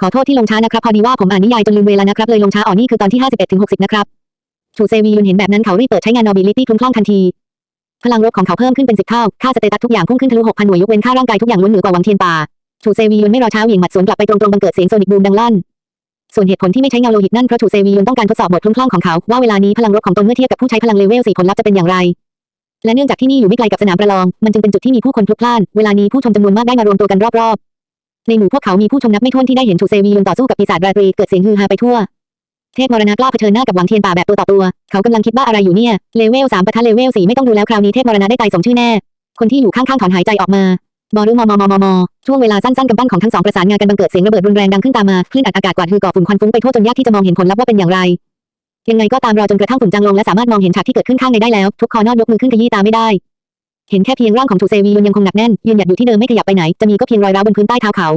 ขอโทษที่ลงช้านะครับ พอดีว่าผมอ่านนิยายจนลืมเวลานะครับ เลยลงช้าอ๋อนี่คือตอนที่ 51ถึง60 นะครับชูเซวียุนเห็นแบบนั้นเขารีบเปิดใช้งาน Nobility คลุ้มคลั่งทันที พลังรบของเขาเพิ่มขึ้นเป็น10เท่า ค่าสเตตัสทุกอย่างพุ่งขึ้นทะลุ6,000หน่วยยกเว้นค่าร่างกายทุกอย่างล้วนเหนือกว่าวังเทียนป่าชูเซวียุนไม่รอช้าเหวี่ยงหมัดสวนกลับไปตรงๆบังเกิดเสียงโซนิกบูมดังลั่น ส่วนเหตุผลที่ไม่ใช้เงาโลหิตนั่นเพราะชูเซวียุนต้องการทดสอบบทคลุ้มคลั่งของเขาว่าเวลานี้พลังรบของตนเมื่อเทียบกับผู้ใช้พลังเลเวล4ผลลัพธ์จะเป็นอย่างไร และเนื่องจากที่นี่อยู่ไม่ไกลกับสนามประลอง มันจึงเป็นจุดที่มีผู้คนพลุกพล่าน เวลานี้ผู้ชมจำนวนมากได้มารวมตัวกันรอบๆ ในหมู่พวกเขามีผู้ชมนับไม่ถ้วนที่ได้เห็นชูเซวียุนต่อสู้กับปีศาจราตรีเกิดเสียงฮือฮาไปทั่ว เทพมรณะกล้าเผชิญหน้ากับหวังเทียนป่าแบบตัวต่อตัว เขากำลังคิดบ้าอะไรอยู่เนี่ย เลเวลสามปะทะเลเวลสี่ไม่ต้องดูแล้วคราวนี้เทพมรณะได้ตายสมชื่อแน่ คนที่อยู่ข้างๆถอนหายใจออกมาบอรุมอมอมอมอมอช่วงเวลาสั้นๆกำปั้นของทั้งสองประสานงานกันบังเกิดเสียงระเบิดรุนแรงดังขึ้นตามมาคลื่นอัดอากาศกวาดฮือก่อฝุ่นควันฟุ้งไปทั่วจนยากที่จะมองเห็นผลลัพธ์ว่าเป็นอย่างไรยังไงก็ตามรอจนกระทั่งฝุ่นจางลงและสามารถมองเห็นฉากที่เกิดขึ้นข้างในได้แล้ว ทุกคอนอดยกมือขึ้นขยี้ตาไม่ได้ เห็นแค่เพียงร่างของทูเซวียุนยังคงหนักแน่นยืนหยัดอยู่ที่เดิมไม่ขยับไปไหนจะมีก็เพียงรอยร้าวบนพื้นใต้เท้าเขา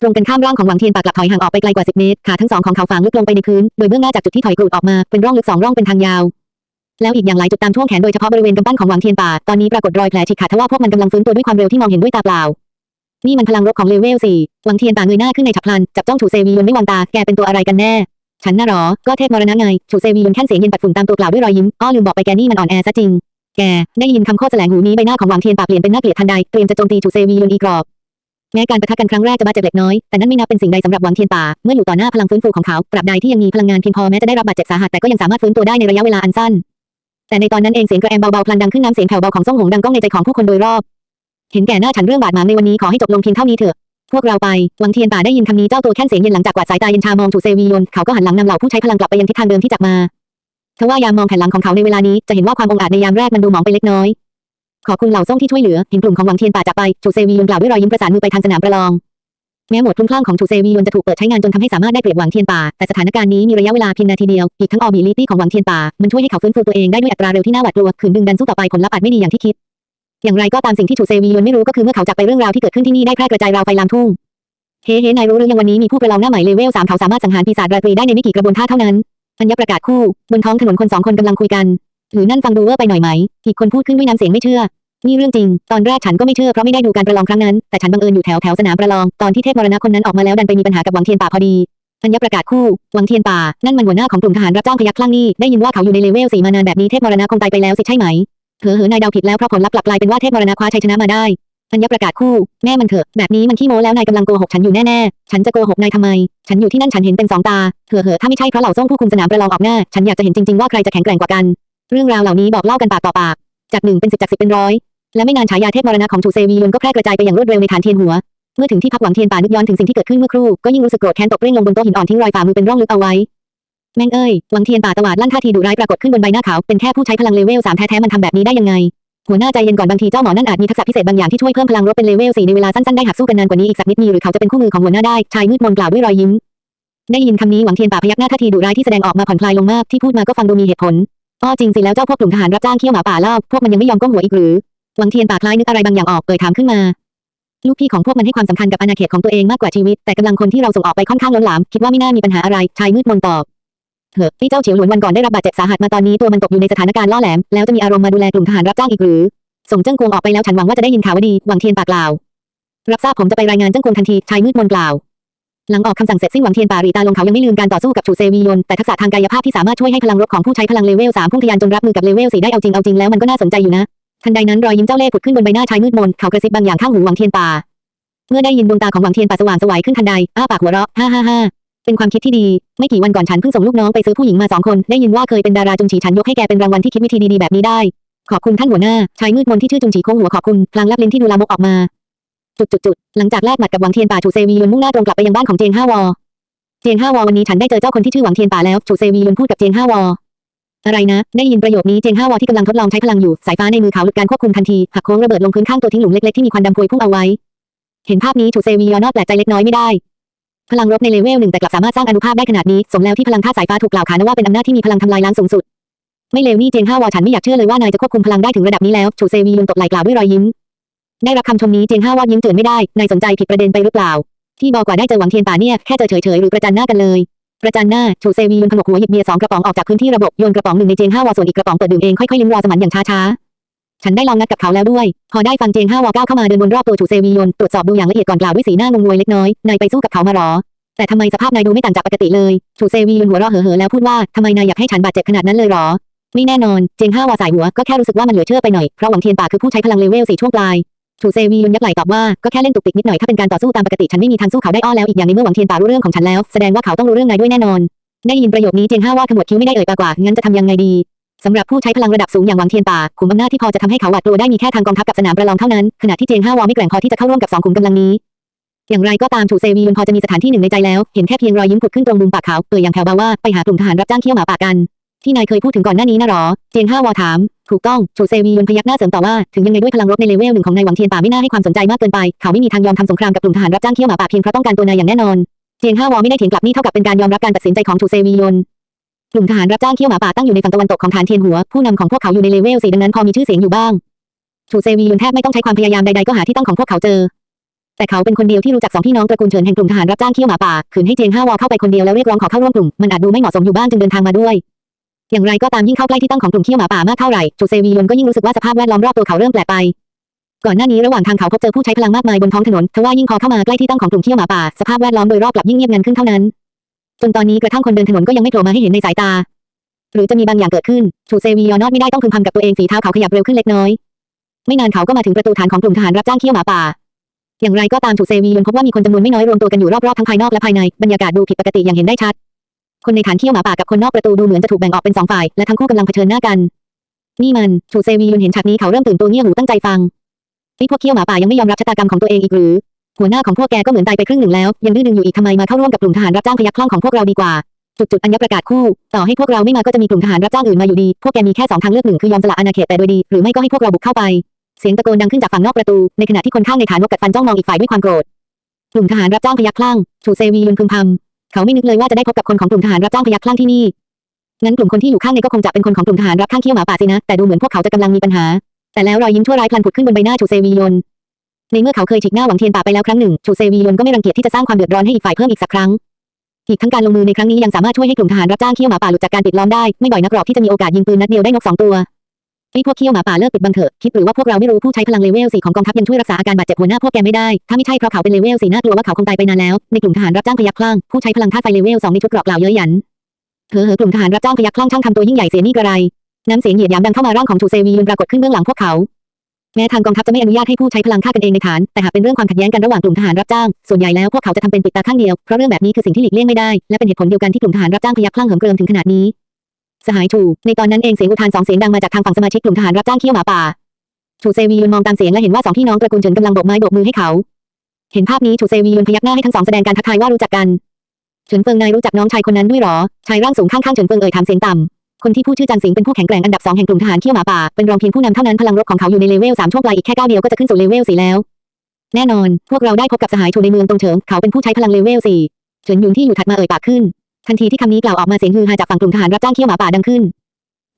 ตรงกันข้ามร่างของหวังเทียนปากกลับถอยห่างออกไปไกลกว่า10เมตรขาทั้งสองของเขาฝังลึกลงไปในพื้นโดยเบื้องหน้าจากจุดที่ถอยกรูดออกมาเป็นร่องลึกสองร่องเป็นทางยาวแล้วอีกอย่างหลายจุดตามช่วงแขนโดยเฉพาะบริเวณกำปั้นของหวังเทียนป่าตอนนี้ปรากฏรอยแผลฉีกขาดทว่าพวกมันกำลังฟื้นตัวด้วยความเร็วที่มองเห็นด้วยตาเปล่า นี่มันพลังรบของเลเวลสี่หวังเทียนป่าเงยหน้าขึ้นในฉับพลันจับจ้องถูเซวียนไม่วางตาแกเป็นตัวอะไรกันแน่ ฉันน่ะหรอ ก็เทพมรณะไงถูเซวียนแค่นเสียงเย็นปัดฝุ่นตามตัวกล่าด้วยรอยยิ้มอ้อลืมบอกไปแกนี่มันอ่อนแอซะจริง แก ได้ยินคำโคตรแสลงหูนี้ใบหน้าของหวังเทียนป่าเปลี่ยนเป็นหน่าเกลียดทันใด เตรียมจะโจมตีถูเซวียนอีกรอบ แม้การประทะกันครั้งแรกจะบาดเจ็บเล็กน้อย แต่นั่นไม่นับเป็นสิ่งใดสำหรับหวังเทียนป่า เมื่ออยู่ต่อหน้าพลังฟื้นฟูของเขาตราบใดที่ยังมีพลังงานเพียงพอแม้จะได้รับบาดเจ็บสาหัสแต่ก็ยังสามารถฟื้นตัวได้ในระยะเวลาอันสั้น แต่ในตอนนั้นเองเสียงกระแอมเบาๆพลันดังขึ้นน้ำเสียงแผ่วเบาของซ่งหงดังก้องในใจของผู้คนโดยรอบ เห็นแก่หน้าฉันเรื่องบาดหมางในวันนี้ขอให้จบลงเพียงเท่านี้เถอะพวกเราไปหวังเทียนป่าได้ยินคำนี้เจ้าตัวแค่นเสียงเย็นหลังจากกวาดสายตาเย็นชามองถูเซวียนเขาก็หันหลังนำเหล่าผู้ใช้พลังกลับไปยังทิศทางเดิมที่จับมา ทว่ายามมองแผ่นหลังของเขาในเวลานี้จะเห็นว่าความองอาจในยามแรกมันดูหมองไปเล็กน้อย ขอบคุณเหล่าซ่งที่ช่วยเหลือเห็นกลุ่มของหวังเทียนป่าจากไปถูเซวียนกล่าวด้วยรอยยิ้มประสานมือไปทางสนามประลองแม้หมวดคลุ้มคลั่งของถูเซวียนจะถูกเปิดใช้งานจนทำให้สามารถได้เปรียบหวังเทียนป่า แต่สถานการณ์นี้มีระยะเวลาเพียงนาทีเดียว อีกทั้งออบิลิตี้ของหวังเทียนป่า มันช่วยให้เขาฟื้นฟูตัวเองได้ด้วยอัตราเร็วที่น่าหวาดกลัวขืนดึงดันสู้ต่อไปผลลัพธ์อาจไม่ดีอย่างที่คิด อย่างไรก็ตามสิ่งที่ถูเซวียนไม่รู้ก็คือเมื่อเขาจากไปเรื่องราวที่เกิดขึ้นที่นี่ได้แพร่กระจายราวไฟลามทุ่ง เฮ้เฮ้นายรู้หรือยังวันนี้มีผู้ประลองหน้าใหม่เลเวลสามเขาสามารถสังหารปีศาจราตรีได้ในไม่กี่กระบวนท่าเท่านั้น อัญญประกาศคู่ บนท้องถนนคนสองคนกำลังคุยกัน หรือนั่นฟังดูเวอร์ไปหน่อยไหม อีกคนพูดขึ้นด้วยน้ำเสียงไม่เชื่อ นี่เรื่องจริง ตอนแรกฉันก็ไม่เชื่อเพราะไม่ได้ดูการประลองครั้งนั้น แต่ฉันบังเอิญอยู่แถวแถวสนามประลอง ตอนที่เทพมรณะคนนั้นออกมาแล้วดันไปมีปัญหากับหวังเทียนป่าพอดีอัญญประกาศคู่ หวังเทียนป่า นั่นมันหัวหน้าของกลุ่มทหารรับจ้างพยัคฆ์คลั่งนี่ ได้ยินว่าเขาอยู่ในเลเวลสี่มานานแบบนี้เทพมรณะคงตายไปแล้วสิใช่ไหมเถอเหอนายเดาผิดแล้วเพราะผลลัพธ์กลับกลายเป็นว่าเทพมรณะคว้าชัยชนะมาได้อัญญประกาศคู่ แม่มันเถอะ แบบนี้มันขี้โม้แล้วนายกำลังโกหกฉันอยู่แน่ๆ ฉันจะโกหกนายทำไม ฉันอยู่ที่นั่นฉันเห็นเป็นสองตาเถอะเหอะถ้าไม่ใช่เพราะเหล่าซ่งผู้คุมสนามประลองออกหน้า ฉันอยากจะเห็นจริงๆว่าใครจะแข็งแกร่งกว่ากัน เรื่องราวเหล่านี้บอกเล่ากันปากต่อปาก จากหนึ่งเป็นสิบจากสิบเป็นร้อย และไม่นานฉายาเทพมรณะของชูเซวียนก็แพร่กระจายไปอย่างรวดเร็วในฐานเทียนหัว เมื่อถึงที่พักหวังเทียนป่านึกย้อนถึงสิ่งที่เกิดขึ้นเมื่อครู่ ก็ยิ่งรู้สึกโกรธแค้นตกเร่งลงบนโต๊ะหินอ่อนทิ้งรอยฝ่ามือเป็นร่องลึกเอาไว้ แม่งเอ้ย หวังเทียนป่าตวาดลั่นท่าทีดุร้ายปรากฏขึ้นบนใบหน้าขาเป็นแค่ผู้ใช้พลังเลเวลสามแท้ๆมันทำแบบนี้ได้ยังไง หัวหน้าใจเย็นก่อนบางทีเจ้าหมอนั่นอาจมีทักษะพิเศษบางอย่างที่ช่วยเพิ่มพลังรบเป็นเลเวล4ในเวลาสั้นๆได้หากสู้กันนานกว่านี้อีกสักนิดมีหรือเขาจะเป็นคู่มือของหัวหน้าได้ชายมืดมนกล่าวด้วยรอยยิ้ม ได้ยินคำนี้หวังเทียนป่าพยักหน้าท่าทีดุร้ายที่แสดงออกมาผ่อนคลายลงมากที่พูดมาก็ฟังดูมีเหตุผลอ้อจริงสิแล้วเจ้าพวกกลุ่มทหารรับจ้างเขี้ยวหมาป่าเล่าพวกมันยังไม่ยอมก้มหัวอีกหรือหวังเทียนป่าคล้ายนึกอะไรบางอย่างออกเอ่ยถามขึ้นมา ลูกพี่ของพวกมันให้ความสำคัญกับอาณาเขตของตัวเองมากกว่าชีวิต แต่กำลังคนที่เราส่งออกไปค่อนข้างล้นหลามคิดว่าไม่น่ามีปัญหาอะไรชายมืดมนตอบ เถอะที่เจ้าเฉียวหลวนวันก่อนได้รับบาดเจ็บสาหัสมาตอนนี้ตัวมันตกอยู่ในสถานการณ์ล่อแหลม แล้วจะมีอารมณ์มาดูแลกลุ่มทหารรับจ้างอีกหรือ ส่งเจิ้งกวงออกไปแล้วฉันหวังว่าจะได้ยินข่าวว่าดี หวังเทียนปากล่าว รับทราบผมจะไปรายงานเจิ้งกวงทันที ชายมืดมนกล่าว หลังออกคำสั่งเสร็จสิ้นหวังเทียนป่ารีตาลงเขายังไม่ลืมการต่อสู้กับชูเซวียนแต่ทักษะทางกายภาพที่สามารถช่วยให้พลังรบของผู้ใช้พลังเลเวลสามพุ่งทะยานจนรับมือกับเลเวลสี่ได้เอาจริงเอาจริงแล้วมันก็น่าสนใจอยู่นะ ทันใดนั้นรอยยิ้มเจ้าเล่ห์ผุดขึ้นบนใบหน้าชายมืดมนเขากระซิบบางอย่างข้างหูหวังเทียนป่าเมื่อได้ยินดวงตาของหวังเทียนป่าสว่างสวัยขึ้นทันใดอ้าปากหัวเราะฮ่าฮ่าฮ่า เป็นความคิดที่ดี ไม่กี่วันก่อนฉันเพิ่งส่งลูกน้องไปซื้อผู้หญิงมาสองคน ได้ยินว่าเคยเป็นดาราจุนฉีฉันยกให้แกเป็นรางวัลที่คิดวิธีดีๆแบบนี้ได้ ขอบคุณท่านหัวหน้า ชายมืดมนที่ชื่อจุนฉีโค้งหัวขอบคุณ พลางแลบลิ้นที่ดูลามกออกมา จุดจุดจุดหลังจากแลกหมัดกับหวังเทียนป่าชูเซวียนมุ่งหน้าตรงกลับไปยังบ้านของเจงห้าวอ เจียงห้าวอวันนี้ฉันได้เจอเจ้าคนที่ชื่อหวังเทียนป่าแล้วชูเซวียุนพูดกับเจียงห้าวออะไรนะ ได้ยินประโยคนี้เจียงห้าวอที่กำลังทดลองใช้พลังอยู่ สายฟ้าในมือเขาหลุดการควบคุมทันที หักโค้งระเบิดลงพื้นข้างตัวทิ้งหลุมเล็กๆที่มีควันดำพวยพุ่งเอาไว้ เห็นภาพนี้ชูเซวียอนอแปลกใจเล็กน้อยไม่ได้ พลังรบในเลเวลหนึ่งแต่กลับสามารถสร้างอนุภาพได้ขนาดนี้สมแล้วที่พลังธาตุสายฟ้าถูกกล่าวขานว่าเป็นอำนาจที่มีพลังทำลายล้างสูงสุด ไม่เลวนี่เจียงห้าวอฉันไม่อยากเชื่อเลยว่านายจะควบคุมพลังได้ถึงระดับนี้แล้วชูเซวียุนตบไหล่กล่าวด้วยรอยยิ้ม ได้รับคำชมนี้เจียงห้าวอยิ้มเจือนไม่ได้นายสนใจผิดประเด็นไปหรือเปล่า ที่บอกว่าได้เจอหวังเทียนป่าเนี่ยแค่เจอเฉยๆหรือประจันหน้ากันเลยประจันหน้าชูเซวียุนขมกหัวหยิบเบียร์สองกระป๋องออกจากพื้นที่ระบบโยนกระป๋องหนึ่งในเจงห้าวอส่วนอีกกระป๋องเปิดดื่มเองค่อยๆลิ้มรอสมันอย่างช้าๆ ฉันได้ลองนัดกับเขาแล้วด้วย พอได้ฟังเจงห้าวอเก้าเข้ามาเดินวนรอบตัวชูเซวียนตรวจสอบดูอย่างละเอียดก่อนกล่าวด้วยสีหน้างงงวยเล็กน้อย นายไปสู้กับเขามาหรอ แต่ทำไมสภาพนายดูไม่ต่างจากปกติเลยชูเซวียนหัวเราะเห่อๆแล้วพูดว่าทำไมนายอยากให้ฉันบาดเจ็บขนาดนั้นเลยหรอไม่แน่นอน เจงห้าวาสายหัวก็แค่รู้สึกว่ามันเหลือเชื่อไปหน่อย เพราะหวังเทียนป่าคือผู้ใช้พลังเลเวลสี่ช่วงปลายชูเซวียนยักไหล่ตอบว่าก็แค่เล่นตุกติกนิดหน่อยถ้าเป็นการต่อสู้ตามปกติฉันไม่มีทางสู้เขาได้อ้อแล้วอีกอย่างในเมื่อหวังเทียนป่ารู้เรื่องของฉันแล้วแสดงว่าเขาต้องรู้เรื่องนายด้วยแน่นอนได้ยินประโยคนี้เจงห้าว่าขมวดคิ้วไม่ได้เอ่ยปากว่างั้นจะทำยังไงดี สำหรับผู้ใช้พลังระดับสูงอย่างหวังเทียนป่าขุมอำนาจที่พอจะทำให้เขาหวาดกลัวได้มีแค่ทางกองทัพกับสนามประลองเท่านั้น ขณะที่เจงห้าวอไม่แกร่งพอที่จะเข้าร่วมกับสองขุมกำลังนี้ อย่างไรก็ตามถูเซวียุนพอจะมีสถานที่หนึ่งในใจแล้ว เห็นแค่เพียงรอยยิ้มผุดขึ้นตรงมุมปากเขาเอ่ยอย่างแผ่วเบาว่าไปหากลุ่มทหารรับจ้างเขี้ยวหมาป่ากัน ที่นายเคยพูดถึงก่อนหน้านี้นะหรอ เจงห้าวอถาม ถูกต้องถูเซวียุนพยักหน้าเสริมต่อว่าถึงยังไงด้วยพลังรบในเลเวลหนึ่งของนายหวังเทียนป่าไม่น่าให้ความสนใจมากเกินไปเขาไม่มีทางยอมทำสงครามกับกลุ่มทหารรับจ้างเขี้ยวหมาป่าเพียงเพราะต้องการตัวนายอย่างแน่นอนเจงห้าวอไม่ได้เถียงกลับนี่เท่ากับเป็นการยอมรับการตัดสินใจของถูเซวียุน กลุ่มทหารรับจ้างเขี้ยวหมาป่าตั้งอยู่ในฝั่งตะวันตกของฐานเทียนหัว ผู้นำของพวกเขาอยู่ในเลเวลสี่ดังนั้นพอมีชื่อเสียงอยู่บ้างถูเซวียุนแทบไม่ต้องใช้ความพยายามใดๆก็หาที่ตั้งของพวกเขาเจอ แต่เขาเป็นคนเดียวที่รู้จักสองพี่น้องตระกูลเฉินแห่งกลุ่มทหารรับจ้างเขี้ยวหมาป่าขืนให้เจียงห้าวอเข้าไปคนเดียวแล้วเรียกร้องขอเข้าร่วมกลุ่มมันอาจดูไม่เหมาะสมอยู่บ้างจึงเดินทางมาด้วย อย่างไรก็ตามยิ่งเข้าใกล้ที่ตั้งของกลุ่มเขี้ยวหมาป่ามากเท่าไหร่จูเซวียุนก็ยิ่งรู้สึกว่าสภาพแวดล้อมรอบตัวเขาเริ่มแปลกไปก่อนหน้านี้ระหว่างทางเขาพบเจอผู้ใช้พลังมากมายบนท้องถนนทว่ายิ่งพอเข้ามาใกล้ที่ตั้งของกลุ่มเขี้ยวหมาป่าสภาพแวดล้อมโดยรอบกลับยิ่งเงียบงันขึ้นเท่านั้น จนตอนนี้กระทั่งคนเดินถนนก็ยังไม่โผล่มาให้เห็นในสายตา หรือจะมีบางอย่างเกิดขึ้นจูเซวียอนอดไม่ได้ต้องพึมพำกับตัวเองฝีเท้าเขาขยับเร็วขึ้นเล็กน้อย ไม่นานเขาก็มาถึงประตูฐานของกลุ่มทหารรับจ้างเขี้ยวหมาป่า อย่างไรก็ตามจูเซวียนพบว่ามีคนจำนวนไม่น้อยรวมตัวกันอยู่รอบๆทั้งภายนอกและภายในบรรยากาศดูผิดปกติอย่างเห็นได้ชัด คนในฐานเขี้ยวหมาป่ากับคนนอกประตูดูเหมือนจะถูกแบ่งออกเป็นสองฝ่ายและทั้งคู่กำลังเผชิญหน้ากันนี่มันชูเซวียุนเห็นฉากนี้เขาเริ่มตื่นตัวเงี่ยหูตั้งใจฟังนี่พวกเขี้ยวหมาป่ายังไม่ยอมรับชะตากรรมของตัวเองอีกหรือ หัวหน้าของพวกแกก็เหมือนตายไปครึ่งหนึ่งแล้ว ยังดื้อดึงอยู่อีกทำไมมาเข้าร่วมกับกลุ่มทหารรับจ้างพยัคฆ์คล่องของพวกเราดีกว่า จุดจุดอัญญประกาศคู่ ต่อให้พวกเราไม่มาก็จะมีกลุ่มทหารรับจ้างอื่นมาอยู่ดี พวกแกมีแค่สองทางเลือกหนึ่งคือยอมสละอาณาเขตแต่โดยดี หรือไม่ก็ให้พวกเราบุกเข้าไป เสียงตะโกนดังขึ้นจากฝั่งนอกประตู ในขณะที่คนข้างในฐานนกกัดฟันจ้องมองอีกฝ่ายด้วยความโกรธ กลุ่มทหารรับจ้างพยัคฆ์คลั่งชูเซวียุนพึมพำเขาไม่นึกเลยว่าจะได้พบกับคนของกลุ่มทหารรับจ้างพยัคฆ์คลั่งที่นี่งั้นกลุ่มคนที่อยู่ข้างในก็คงจะเป็นคนของกลุ่มทหารรับข้างเขี้ยวหมาป่าสินะ แต่ดูเหมือนพวกเขาจะกำลังมีปัญหา แต่แล้วรอยยิ้มชั่วร้ายพลันผุดขึ้นบนใบหน้าชูเซวียน ในเมื่อเขาเคยฉีกหน้าหวังเทียนป่าไปแล้วครั้งหนึ่งชูเซวียนก็ไม่รังเกียจที่จะสร้างความเดือดร้อนให้อีกฝ่ายเพิ่มอีกสักครั้งอีกทั้งการลงมือในครั้งนี้ยังสามารถช่วยให้กลุ่มทหารรับจ้างเขี้ยวหมาป่าหลุดจากการปิดล้อมได้ไม่บ่อยนักหรอกที่จะมีโอกาสยิงปืนนัดเดียวได้นกสองตัวไอ้พวกเขี้ยวหมาป่าเลิกปิดบังเถอะคิดหรือว่าพวกเราไม่รู้ผู้ใช้พลังเลเวลสี่ของกองทัพยังช่วยรักษาอาการบาดเจ็บหัวหน้าพวกแกไม่ได้ถ้าไม่ใช่เพราะเขาเป็นเลเวลสี่น่ากลัวว่าเขาคงตายไปนานแล้วในกลุ่มทหารรับจ้างพยัคฆ์คลั่งผู้ใช้พลังธาตุไฟเลเวลสองในชุดเกราะกล่าเย้ยหยันเธอเหอกลุ่มทหารรับจ้างพยัคฆ์คลั่งช่างทำตัวยิ่งใหญ่เสียนี่กระไรน้ำเสียงเหยียดหยามดังเข้ามาร่างของชูเซวียุนปรากฏขึ้นเบื้องหลังพวกเขา แม้ทางกองทัพจะไม่อนุญาตให้ผู้ใช้พลังฆ่ากันเองในฐาน แต่หากเป็นเรื่องความขัดแย้งกันระหว่างกลุ่มทหารรับจ้าง ส่วนใหญ่แล้วพวกเขาจะทำเป็นปิดตาข้างเดียว เพราะเรื่องแบบนี้คือสิ่งที่หลีกเลี่ยงไม่ได้ และเป็นเหตุผลเดียวกันที่กลุ่มทหารรับจ้างพยัคฆ์คลั่งเหิมเกริมถึงขนาดนี้ สหายชูในตอนนั้นเองเสียงอุทานสองเสียงดังมาจากทางฝั่งสมาชิกกลุ่มทหารรับจ้างเขี้ยวหมาป่าชูเซวียุนมองตามเสียงและเห็นว่าสองพี่น้องตระกูลเฉินกำลังโบกไม้โบกมือให้เขา เห็นภาพนี้ชูเซวียุนพยักหน้าให้ทั้งสองแสดงการทักทายว่ารู้จักกันเฉินเฟิงนายรู้จักน้องชายคนนั้นด้วยหรอชายร่างสูงข้างๆเฉินเฟิงเอ่ยถามเสียงต่ำ คนที่พูดชื่อจันสิงเป็นผู้แข็งแกร่งอันดับสองแห่งกลุ่มทหารเขี้ยวหมาป่า เป็นรองเพียงผู้นำเท่านั้นพลังรบของเขาอยู่ในเลเวลสามช่วงปลายอีกแค่ก้าวเดียวก็จะขึ้นสู่เลเวลสี่แล้ว แน่นอน พวกเราได้พบกับสหายชูในเมืองตรงเฉิง เขาเป็นผู้ใช้พลังเลเวลสี่เฉินหยุนที่อยู่ถัดมาเอ่ยปากขึ้น ทันทีที่คำนี้กล่าวออกมาเสียงฮือฮาจากฝั่งกลุ่มทหารรับจ้างเขี้ยวหมาป่าดังขึ้น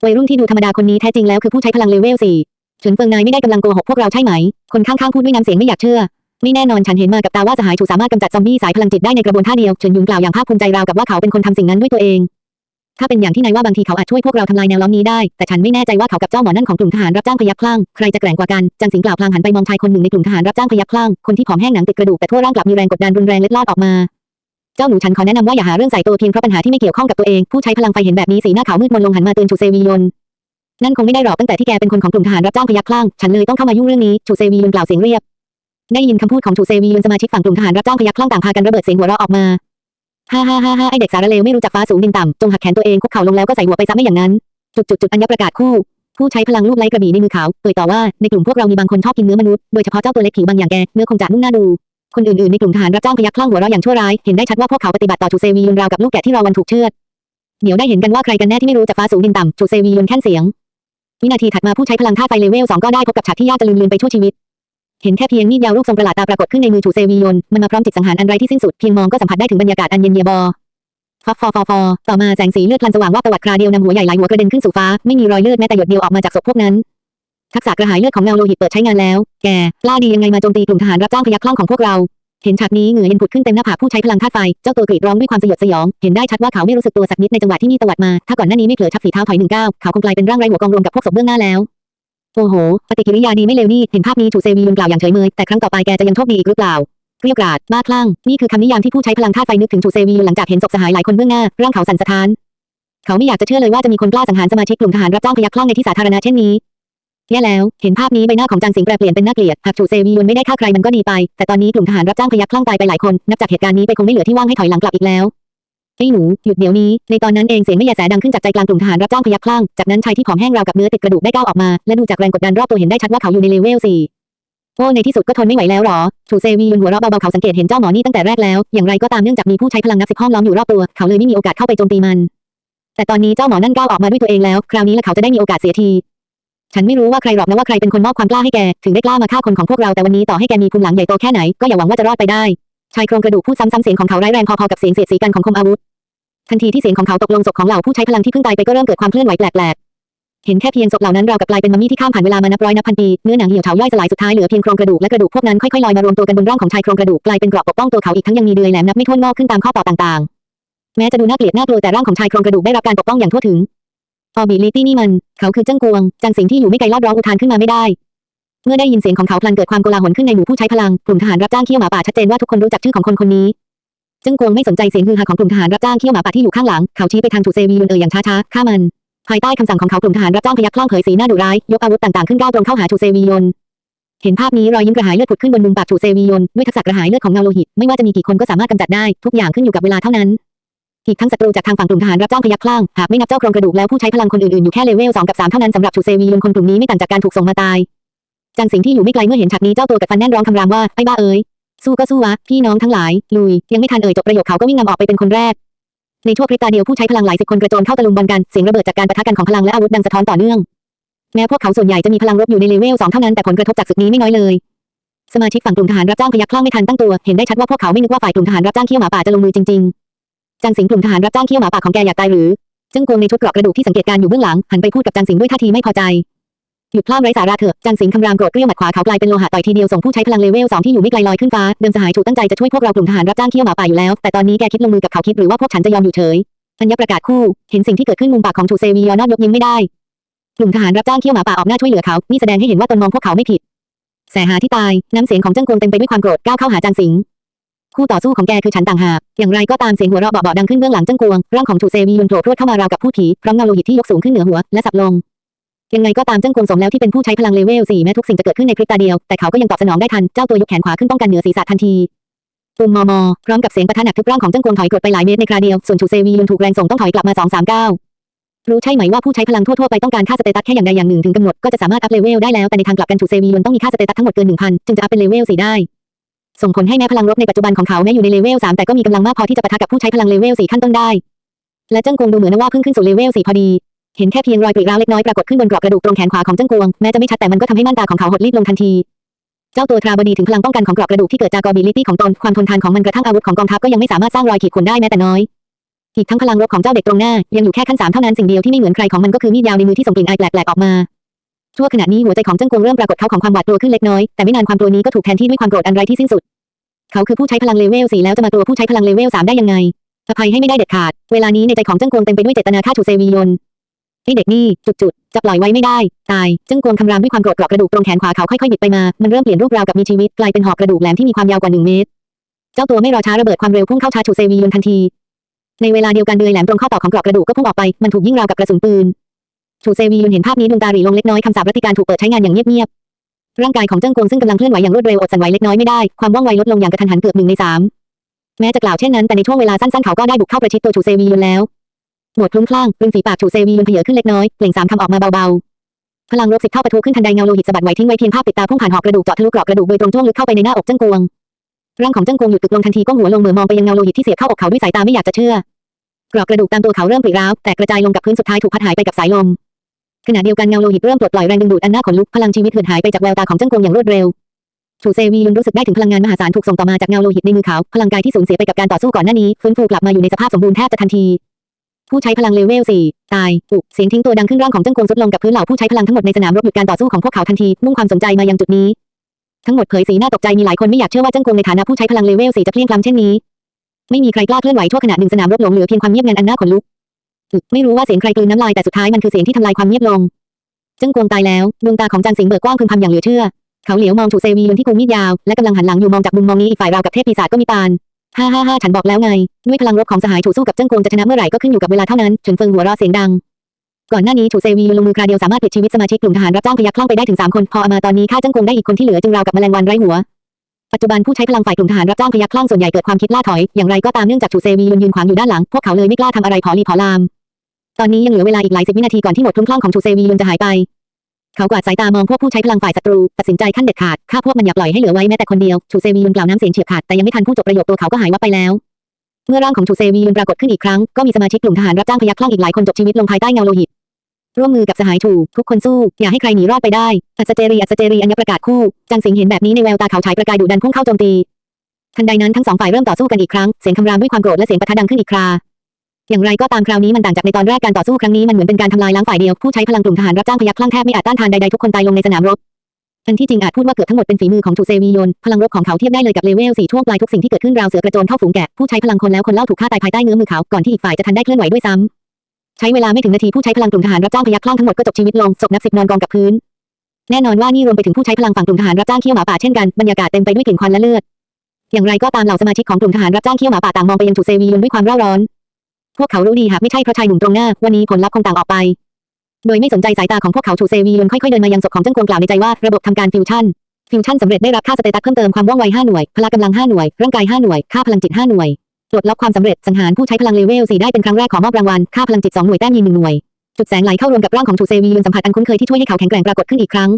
วัยรุ่นที่ดูธรรมดาคนนี้แท้จริงแล้วคือผู้ใช้พลังเลเวลสี่เฉินเฟิงนายไม่ได้กำลังโกหกพวกเราใช่ไหม คนข้างๆพูดด้วยน้ำเสียงไม่อยากเชื่อไม่แน่นอนฉันเห็นมากับตาว่าสหายชูสามารถกำจัดซอมบี้สายพลังจิตได้ในกระบวนท่าเดียวเฉินยุนกล่าวอย่างภาคภูมิใจราวกับว่าเขาเป็นคนทำสิ่งนั้นด้วยตัวเอง ถ้าเป็นอย่างที่นายว่าบางทีเขาอาจช่วยพวกเราทำลายแนวล้อมนี้ได้ แต่ฉันไม่แน่ใจว่าเขากับเจ้าหมอนั่นของกลุ่มทหารรับจ้างพยัคฆ์คลั่งใครจะแกร่งกว่ากัน จันสิงกล่าวพลางหันไปมองชายคนหนึ่งในกลุ่มทหารรับจ้างพยัคฆ์คลั่งคนที่ผอมแห้งหนังติดกระดูกแต่ทั่วร่างกลับมีแรงกดดันรุนแรงเล็ดลอดออกมาเจ้าหนูฉันขอแนะนำว่าอย่าหาเรื่องใส่ตัวเพียงเพราะปัญหาที่ไม่เกี่ยวข้องกับตัวเอง ผู้ใช้พลังไฟเห็นแบบนี้สีหน้าขาวมืดมนลงหันมาเตือนชูเซวียน นั่นคงไม่ได้หรอกตั้งแต่ที่แกเป็นคนของกลุ่มทหารรับจ้างพยัคฆ์คลั่งฉันเลยต้องเข้ามายุ่งเรื่องนี้ชูเซวียนกล่าวเสียงเรียบ ได้ยินคำพูดของชูเซวียนสมาชิกฝั่งกลุ่มทหารรับจ้างพยัคฆ์คลั่งต่างพากันระเบิดเสียงหัวเราะออกมา ฮ่าฮ่าฮ่าฮ่าไอเด็กสารเลวไม่รู้จักฟ้าสูงดินต่ำจงหักแขนตัวเองคุกเข่าลงแล้วก็ใส่หัวไปซะไม่อย่างนั้น จุดจุดจุดอัญญประกาศคู่ ผู้ใช้พลังลูกไล้กระบี่ในมือขาวเอ่ยต่อว่าในกลุ่มพวกเรามีบางคนชอบกินเนื้อมนุษย์โดยเฉพาะเจ้าตัวเล็กผิวบางอย่างแกเนื้อคงจะนุ่มน่าดูคนอื่นๆในกลุ่มทหารรับจ้างพยัคฆ์คลั่งหัวเราะอย่างชั่วร้ายเห็นได้ชัดว่าพวกเขาปฏิบัติต่อชูเซวียุนราวกับลูกแกะที่รอวันถูกเชือดเดี๋ยวได้เห็นกันว่าใครกันแน่ที่ไม่รู้จักฟ้าสูงดินต่ำชูเซวียุนแค่นเสียงวินาทีถัดมาผู้ใช้พลังธาตุไฟเลเวลสองก็ได้พบกับฉากที่ยากจะลืมเลือนไปชั่วชีวิต เห็นแค่เพียงมีดยาวรูปทรงประหลาดตาปรากฏขึ้นในมือชูเซวียน มันมาพร้อมจิตสังหารอันไร้ที่สิ้นสุด เพียงมองก็สัมผัสได้ถึงบรรยากาศอันเย็นเยียบอฟอฟอฟอฟอต่อมาแสงสีเลือดพลันสว่างว่าประวัติคราเดียวนำหัวใหญ่หลายหัวกระเด็นขึ้นสู่ฟ้า ไม่มีรอยเลือดแม้แต่หยดเดียวออกมาจากศพพวกนั้น ทักษะกระหายเลือดของเงาโลหิตเปิดใช้งานแล้ว แกล้าดียังไงมาโจมตีกลุ่มทหารรับจ้างพยัคฆ์คลั่งของพวกเรา เห็นฉากนี้เหงื่อเย็นผุดขึ้นเต็มหน้าผากผู้ใช้พลังธาตุไฟ เจ้าตัวกรีดร้องด้วยความสยดสยอง เห็นได้ชัดว่าเขาไม่รู้สึกตัวสักนิดในจังหวะที่มีตวัดมา ถ้าก่อนหน้านี้ไม่เผลอชักฝีเท้าถอยหนึ่งก้าว เขาคงกลายเป็นร่างไร้หัวกองรวมกับพวกศพเบื้องหน้าแล้ว โอ้โห ปฏิกิริยาดีไม่เลวนี่ เห็นภาพนี้ถูเซวียุนกล่าวอย่างเฉยเมย แต่ครั้งต่อไปแกจะยังโชคดีอีกหรือเปล่าเกรียกราดบ้าคลั่ง นี่คือคำนิยามที่ผู้ใช้พลังธาตุไฟนึกถึงจูเซวียุนหลังจากเห็นศพสหายหลายคนเบื้องหน้า ร่างเขาสั่นสะท้าน เขาไม่อยากจะเชื่อเลยว่าจะมีคนกล้าสังหารสมาชิกกลุ่มทหารรับจ้างพยักคลั่งในที่สาธารณะเช่นนี้แย่แล้ว เห็นภาพนี้ใบหน้าของจางสิงแปรเปลี่ยนเป็นน่าเกลียด หากจูเซวียุนไม่ได้ฆ่าใครมันก็ดีไป แต่ตอนนี้กลุ่มทหารรับจ้างพยักคลั่งตายไปหลายคน นับจากเหตุการณ์นี้ไปคงไม่เหลือที่ว่างให้ถอยหลังกลับอีกแล้ว ไอ้หนู หยุดเดี๋ยวนี้ ในตอนนั้นเองเสียงไม่แยแสดังขึ้นจากใจกลางกลุ่มทหารรับจ้างพยักคลั่ง จากนั้นชายที่ผอมแห้งราวกับเนื้อติดกระดูกได้ก้าวออกมา และดูจากแรงกดดันรอบตัวเห็นได้ชัดว่าเขาอยู่ในเลเวลสี่โอ้ในที่สุดก็ทนไม่ไหวแล้วหรอชูเซวียุนหัวเราะเบาๆเขาสังเกตเห็นเจ้าหมอนี่ตั้งแต่แรกแล้ว อย่างไรก็ตามเนื่องจากมีผู้ใช้พลังนับสิบห้อมล้อมอยู่รอบตัว เขาเลยไม่มีโอกาสเข้าไปโจมตีมัน แต่ตอนนี้เจ้าหมอนั่นก้าวออกมาด้วยตัวเองแล้ว คราวนี้ละเขาจะได้มีโอกาสเสียที ฉันไม่รู้ว่าใครหรอกนะว่าใครเป็นคนมอบความกล้าให้แก ถึงได้กล้ามาฆ่าคนของพวกเรา แต่วันนี้ต่อให้แกมีภูมิหลังใหญ่โตแค่ไหน ก็อย่าหวังว่าจะรอดไปได้ ชายโครงกระดูกพูดซ้ำๆเสียงของเขาร้ายแรงพอๆกับเสียงเสียดสีกันของคมอาวุธ ทันทีที่เสียงของเขาตกลงศพของเหล่าผู้ใช้พลังที่เพิ่งตายไปก็เริ่มเกิดความเคลื่อนไหวแปลกๆ เห็นแค่เพียงศพเหล่านั้นราวกับกลายเป็นมัมมี่ที่ข้ามผ่านเวลามานับร้อยนับพันปี เนื้อหนังเหี่ยวเฉาย่อยสลายสุดท้ายเหลือเพียงโครงกระดูกและกระดูกพวกนั้นค่อยๆลอยมารวมตัวกันบนร่างของชายโครงกระดูกกลายเป็นเกราะปกป้องตัวเขาอีกทั้งยังมีเดือยแหลมนับไม่ถ้วนงอกขึ้นตามข้อต่อต่างๆ แม้จะดูน่าเกลียดน่ากลัวแต่ร่างของชายโครงกระดูกได้รับการปกป้องอย่างทั่วถึงออบิลิตี้นี่มัน เขาคือเจิ้งกวง จังสิงที่อยู่ไม่ไกลลอดร้องอุทานขึ้นมาไม่ได้ เมื่อได้ยินเสียงของเขาพลันเกิดความโกลาหลขึ้นในหมู่ผู้ใช้พลัง กลุ่มทหารรับจ้างเขี้ยวหมาป่าชัดเจนว่าทุกคนรู้จักชื่อของคนคนนี้ จิ้งกวงไม่สนใจเสียงฮือฮาของกลุ่มทหารรับจ้างเขี้ยวหมาป่าที่อยู่ข้างหลัง เขาชี้ไปทางถูเซวียุนเอ๋ยอย่างช้าๆ ฆ่ามัน ภายใต้คำสั่งของเขากลุ่มทหารรับจ้างพยักคลั่งเผยสีหน้าดุร้าย ยกอาวุธต่างๆขึ้นก้าวตรงเข้าหาถูเซวียนเห็นภาพนี้รอยยิ้มกระหายเลือดผุดขึ้นบนมุมปากถูเซวียนด้วยทักษะกระหายเลือดของเงาโลหิตไม่ว่าจะมีกี่คนก็สามารถกำจัดได้ทุกอย่างขึ้นอยู่กับเวลาเท่านั้นอีกทั้งศัตรูจากทางฝั่งกลุ่มทหารรับจ้างพยักคลั่งหากไม่นับเจ้าโครงกระดูกแล้วผู้ใช้พลังคนอื่นๆอยู่แค่เลเวล2กับ3เท่านั้นสำหรับถูเซวียนคนกลุ่มนี้ไม่ต่างจากการถูกส่งมาตายจังสิงที่อยู่ไม่ไกลเมื่อเห็นฉากนี้เจ้าตัวกัดฟันแน่นร้องคำรามว่าไอ้บ้าเอ๋ย สู้ก็สู้วะ พี่น้องทั้งหลาย ลุย ยังไม่ทันเอ่ยจบประโยคเขาก็วิ่งนำออกไปเป็นคนแรก ในชั่วพริบตาเดียวผู้ใช้พลังหลายสิบคนกระโจนเข้าตะลุมบอลกันเสียงระเบิดจากการปะทะกันของพลังและอาวุธดังสะท้อนต่อเนื่อง แม้พวกเขาส่วนใหญ่จะมีพลังรบอยู่ในเลเวลสองเท่านั้นแต่ผลกระทบจากศึกนี้ไม่น้อยเลย สมาชิกฝั่งกลุ่มทหารรับจ้างพยักคลั่งไม่ทันตั้งตัวเห็นได้ชัดว่าพวกเขาไม่นึกว่าฝ่ายกลุ่มทหารรับจ้างเขี้ยวหมาป่าจะลงมือจริงๆจังสิงกลุ่มทหารรับจ้างเขี้ยวหมาป่าของแกอยากตายหรือ จึงกวงในชุดเกราะกระดูกที่สังเกตการอยู่เบื้องหลังหันไปพูดกับจังสิงด้วยท่าทีไม่พอใจ หยุดพลาดไร้สาระเถอะ จังสิงคำรามโกรธเกรี้ยวหมัดขวาเขากลายเป็นโลหะต่อยทีเดียวส่งผู้ใช้พลังเลเวลสองที่อยู่ไม่ไกลลอยขึ้นฟ้า เดิมสหายถูกตั้งใจจะช่วยพวกเรากลุ่มทหารรับจ้างเขี้ยวหมาป่าอยู่แล้ว แต่ตอนนี้แกคิดลงมือกับเขาคิดหรือว่าพวกฉันจะยอมอยู่เฉยอัญญประกาศคู่ เห็นสิ่งที่เกิดขึ้นมุมปากของชูเซวียอนอดยกยิ้มไม่ได้ กลุ่มทหารรับจ้างเขี้ยวหมาป่าออกหน้าช่วยเหลือเขา นี่แสดงให้เห็นว่าตนมองพวกเขาไม่ผิด แสหาที่ตาย น้ำเสียงของเจ้างกวงเต็มไปด้วยความโกรธก้าวเข้าหาจางสิงคู่ต่อสู้ของแกคือฉันต่างหาก อย่างไรก็ตามเสียงหัวเราะเบาๆดังขึ้นเบื้องหลังเจ้างกวง ร่างของชูเซวียุนโผล่พรวดเข้ามาราวกับผู้ผี พร้อมเงาโลหิตที่ยกสูงขึ้นเหนือหัวและสับลง ยังไงก็ตามเจ้างกวงสมแล้วที่เป็นผู้ใช้พลังเลเวลสี่แม้ทุกสิ่งจะเกิดขึ้นในพริบตาเดียว แต่เขาก็ยังตอบสนองได้ทัน เจ้าตัวยกแขนขวาขึ้นป้องกันเหนือศีรษะทันทีปุ่มมอมอพร้อมกับเสียงปะทะหนักทุกร่างของเจ้างกวงถอยกรดไปหลายเมตรในคราเดียว ส่วนชูเซวียุนถูกแรงส่งต้องถอยกลับมาสองสามก้าวรู้ใช่ไหมว่าผู้ใช้พลังทั่วๆไปต้องการค่าสเตตัสแค่อย่างใดอย่างหนึ่งถึงกำหนดก็จะสามารถอัพเลเวลได้แล้วแต่ในทางกลับกันชูเซวียุนต้องมีค่าสเตตัสทั้งหมดเกินหนึ่งพันจึงจะอัพเป็นเลเวลสี่ได้ส่งผลให้แม้พลังรบในปัจจุบันของเขาแม้อยู่ในเลเวล3แต่ก็มีกำลังมากพอที่จะปะทะกับผู้ใช้พลังเลเวล4ขั้นต้นได้ และเจิ้งกวงดูเหมือนว่าเพิ่งขึ้นสู่เลเวล4พอดี เห็นแค่เพียงรอยปริร้าวเล็กน้อยปรากฏขึ้นบนกรอบกระดูกตรงแขนขวาของเจิ้งกวงแม้จะไม่ชัดแต่มันก็ทำให้ม่านตาของเขาหดรีบลงทันทีเจ้าตัวทราบดีถึงพลังป้องกันของกรอบกระดูกที่เกิดจากกอบิลิตี้ของตนความทนทานของมันกระทั่งอาวุธของกองทัพก็ยังไม่สามารถสร้างรอยขีดข่วนได้แม้แต่น้อยอีกทั้งพลังรบของเจ้าเด็กตรงหน้ายังอยู่แค่ขั้นสามเท่านั้นสิ่งเดียวที่ไม่เหมือนใครของมันก็คือมีดยาวในมือที่ส่งกลิ่นอายแปลกๆออกมาชั่วขณะนี้หัวใจของเจิ้งกวงเริ่มปรากฏเขาของความหวาดกลัวขึ้นเล็กน้อยแต่ไม่นานความกลัวนี้ก็ถูกแทนที่ด้วยความโกรธอันไรที่สิ้นสุด เขาคือผู้ใช้พลังเลเวลสี่แล้วจะมากลัวผู้ใช้พลังเลเวลสามได้ยังไงอภัยให้ไม่ได้เด็ดขาด เวลานี้ในใจของเจิ้งกวงเต็มไปด้วยเจตนาฆ่าชูเซวียน ไอเด็กนี่จุดๆจะปล่อยไว้ไม่ได้ ตายจิ้งกวงคำรามด้วยความโกรธกรอบกระดูกตรงแขนขวาเขาค่อยๆบิดไปมา มันเริ่มเปลี่ยนรูปราวกับมีชีวิตกลายเป็นหอกกระดูกแหลมที่มีความยาวกว่าหนึ่งเมตร เจ้าตัวไม่รอช้าระเบิดความเร็วพุ่งเข้าชาร์จชูเซวียนทันที ในเวลาเดียวกันเดือยแหลมตรงข้อต่อของกรอบกระดูกก็พุ่งออกไป มันถูกยิงราวกับกระสุนปืนชูเซวียนเห็นภาพนี้ดวงตาหรีลงเล็กน้อยคำสาปรัติการถูกเปิดใช้งานอย่างเงียบๆร่างกายของเจิ้งกวงซึ่งกำลังเคลื่อนไหวอย่างรวดเร็วอดสั่นไหวเล็กน้อยไม่ได้ความว่องไวลดลงอย่างกระทันหันเกือบหนึ่งในสามแม้จะกล่าวเช่นนั้นแต่ในช่วงเวลาสั้นๆเขาก็ได้บุกเข้าประชิดตัวชูเซวียนแล้ว หมวดคลุ้มคลั่งริมฝีปากชูเซวียนเพเยอขึ้นเล็กน้อย เปล่งสามคำออกมาเบาๆ พลังรบสิบเท่าปะทุขึ้นทันใดเงาโลหิตสะบัดไหวทิ้งไว้เพียงภาพปิดตาพุ่งผ่านหอกกระดูกเจาะทะลุกรอบกระดูกโดยตรงจ้วงลึกเข้าไปในหน้าอกเจิ้งกวงร่างของเจิ้งกวงหยุดกึกลงทันทีก้มหัวลงเหมือมองไปยังเงาโลหิตที่เสียบเข้าอกเขาด้วยสายตาไม่อยากจะเชื่อกรอบกระดูกตามตัวเขาเริ่มปริร้าวแตกกระจายลงกับพื้นสุดท้ายถูกพัดหายไปกับสายลมขณะเดียวกันเงาโลหิตเริ่มปลดปล่อยแรงดึงดูดอันน่าขนลุกพลังชีวิตเหือดหายไปจากแววตาของเจิ้งกวงอย่างรวดเร็วชูเซวียุนรู้สึกได้ถึงพลังงานมหาศาลถูกส่งต่อมาจากเงาโลหิตในมือเขา พลังกายที่สูญเสียไปกับการต่อสู้ก่อนหน้านี้ฟื้นฟูกลับมาอยู่ในสภาพสมบูรณ์แทบจะทันที ผู้ใช้พลังเลเวลสี่ตายอุเสียงทิ้งตัวดังขึ้นร่างของเจิ้งกวงสุดลงกับพื้นเหล่าผู้ใช้พลังทั้งหมดในสนามรบหยุดการต่อสู้ของพวกเขาทันที มุ่งความสนใจมายังจุดนี้ ทั้งหมดเผยสีหน้าตกใจมีหลายคนไม่อยากเชื่อว่าเจิ้งกวงในฐานะผู้ใช้พลังเลเวลสี่จะเพลียงพล้ำเช่นนี้ ไม่มีใครกล้าเคลื่อนไหวทั่วขณะหนึ่งสนามรบหลงเหลือเพียงความเงียบงันอันน่าขนลุกไม่รู้ว่าเสียงใครกลืนน้ำลายแต่สุดท้ายมันคือเสียงที่ทำลายความเงียบลงเจิ้งกวงตายแล้วดวงตาของจางสิงเบิกกว้างพึมพำอย่างเหลือเชื่อ เขาเหลียวมองฉูเซวียุนที่กุมมีดยาวและกำลังหันหลังอยู่มองจากมุมมองนี้อีกฝ่ายราวกับเทพปีศาจก็มีปาน ฮ่าฮ่าฮ่าฉันบอกแล้วไง ด้วยพลังรบของสหายฉูสู้กับเจิ้งกงจะชนะเมื่อไหร่ก็ขึ้นอยู่กับเวลาเท่านั้นเฉินเฟิงหัวเราะเสียงดัง ก่อนหน้านี้ฉูเซวียุนลงมือคราเดียวสามารถปลิดชีวิตสมาชิกกลุ่มทหารรับจ้างพยัคฆ์คล่องไปได้ถึงสามคนพอเอามาตอนนี้ฆ่าเจิ้งกงได้อีกคนที่เหลือจึงราวกับแมลงวันไร้หัวปัจจุบันผู้ใช้พลังฝ่ายกลุ่มทหารรับจ้างพยัคฆ์คลั่งส่วนใหญ่เกิดความคิดล่าถอยอย่างไรก็ตามเนื่องจากฉูเซวียุนยืนขวางอยู่ด้านหลังพวกเขาเลยไม่กล้าทำอะไรพอลีพอลาม ตอนนี้ยังเหลือเวลาอีกหลายสิบวินาทีก่อนที่หมดคลุ้มคลั่งของฉูเซวียนจะหายไป เขากวาดสายตามองพวกผู้ใช้พลังฝ่ายศัตรู ตัดสินใจขั้นเด็ดขาดฆ่าพวกมันอย่าปล่อยให้เหลือไว้แม้แต่คนเดียวฉูเซวียุนกล่าวน้ำเสียงเฉียบขาดแต่ยังไม่ทันพูดจบประโยคตัวเขาก็หายวับไปแล้ว เมื่อร่างของฉูเซวียุนปรากฏขึ้นอีกครั้ง ก็มีสมาชิกกลุ่มทหารรับจ้างพยัคฆ์คลั่งอีกหลายคนจบชีวิตลงภายใต้เงาโลหิต ร่วมมือกับสหายถูทุกคนสู้ อย่าให้ใครหนีรอดไปได้ อัศเจรีอัศเจรีอัญญประกาศคู่ จังสิงเห็นแบบนี้ในแววตาเขาฉายประกายดุดันพุ่งเข้าโจมตี ทันใดนั้นทั้งสองฝ่ายเริ่มต่อสู้กันอีกครั้ง เสียงคำรามด้วยความโกรธและเสียงปะทะดังขึ้นอีกครา อย่างไรก็ตามคราวนี้มันต่างจากในตอนแรกการต่อสู้ครั้งนี้มันเหมือนเป็นการทำลายล้างฝ่ายเดียวผู้ใช้พลังกลุ่มทหารรับจ้างพยัคฆ์คลั่งแทบไม่อาจต้านทานใดๆทุกคนตายลงในสนามรบอันที่จริงอาจพูดว่าเกือบทั้งหมดเป็นฝีมือของจูเซวียน พลังรบของเขาเทียบได้เลยกับเลเวลสี่ช่วงปลายทุกสิ่งที่เกิดขึ้นราวเสือกระโจนเข้าฝูงแกะ ผู้ใช้พลังคนแล้วคนเล่าถูกฆ่าตายภายใต้เงื้อมือเขา ก่อนที่อีกฝ่ายจะทันได้เคลื่อนไหวด้วยซ้ำ ใช้เวลาไม่ถึงนาทีผู้ใช้พลังกลุ่มทหารรับจ้างพยัคฆ์คลั่งทั้งหมดก็จบชีวิตลงศพนับสิบนอนกองกับพื้น แน่นอนว่านี่รวมไปถึงผู้ใช้พลังฝั่งกลุ่มทหารรับจ้างเขี้ยวหมาป่าเช่นกัน บรรยากาศเต็มไปด้วยกลิ่นควันและเลือด อย่างไรก็ตามเหล่าสมาชิกของกลุ่มทหารรับจ้างเขี้ยวหมาป่าต่างมองไปยังจูเซวียนด้วยความเร่าร้อน พวกเขารู้ดีหากไม่ใช่เพราะชายหนุ่มตรงหน้า วันนี้ผลลัพธ์คงต่างออกไป โดยไม่สนใจสายตาของพวกเขาชูเซวียนค่อยๆเดินมายังศพของเจ้ากวงกล่าวในใจว่าระบบทำการฟิวชั่นฟิวชั่นสำเร็จได้รับค่าสเตตัสเพิ่มเติมความว่องไว5หน่วย พละกำลัง 5 หน่วย ร่างกาย 5 หน่วย ค่าพลังจิต 5 หน่วยปลดล็อกความสำเร็จ สังหารผู้ใช้พลังเลเวล 4 ได้เป็นครั้งแรกขอมอบรางวัล ค่าพลังจิต 2 หน่วยแต้มยิง1หน่วย จุดแสงไหลเข้ารวมกับร่างของชูเซวียนสัมผัสอันคุ้นเคยที่ช่วยให้เขาแข็งแกร่งปรากฏขึ้นอีกครั้ง